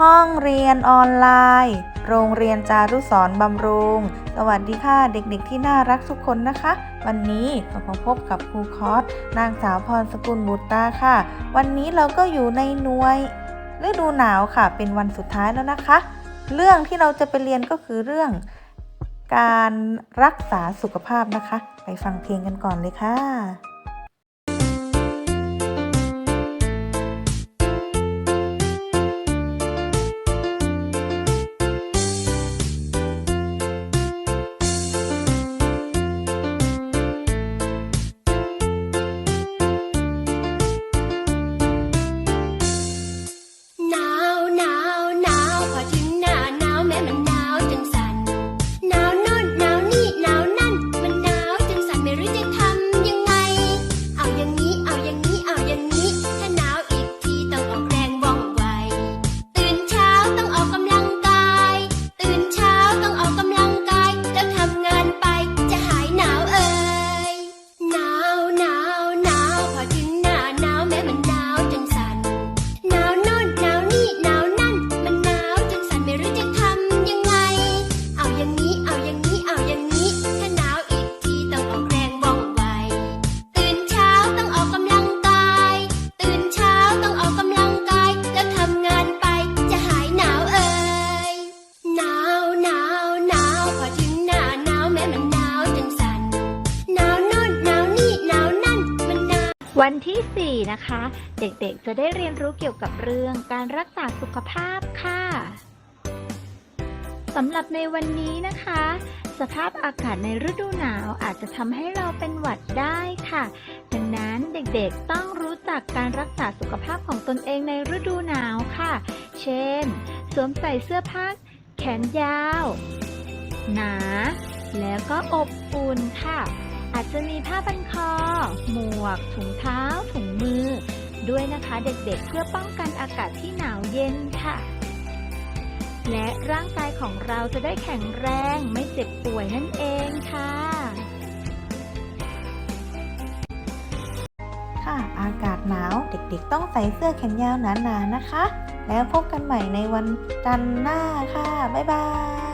ห้องเรียนออนไลน์ โรงเรียนจารุสรณ์บำรุง สวัสดีค่ะเด็กๆที่น่ารักทุกคนนะคะ วันนี้ก็มาพบกับครูคอสนางสาวพรสกุลบุตตาค่ะ วันนี้เราก็อยู่ในหน่วย ฤดูหนาวค่ะ เป็นวันสุดท้ายแล้วนะคะ เรื่องที่เราจะไปเรียนก็คือเรื่อง การรักษาสุขภาพนะคะ ไปฟังเพลงกันก่อนเลยค่ะ วันที่ 4 นะคะ เด็กๆ จะได้เรียนรู้เกี่ยวกับเรื่องการรักษาสุขภาพค่ะสำหรับในวันนี้นะคะ สภาพอากาศในฤดูหนาวอาจจะทำให้เราเป็นหวัดได้ค่ะ ดังนั้นเด็กๆต้องรู้จักการรักษาสุขภาพของตนเองในฤดูหนาวค่ะ เช่น สวมใส่เสื้อผ้าแขนยาว หนา แล้วก็อบอุ่นค่ะ อาจจะมีผ้าพันคอ หมวก ถุงเท้า ถุงมือ ด้วยนะคะเด็กๆ เพื่อป้องกันอากาศที่หนาวเย็นค่ะ และร่างกายของเราจะได้แข็งแรงไม่เจ็บป่วยนั่นเองค่ะค่ะอากาศหนาวเด็กๆ ต้องใส่เสื้อแขนยาวหนาๆนะคะ แล้วพบกันใหม่ในวันจันทร์หน้าค่ะ บ๊ายบาย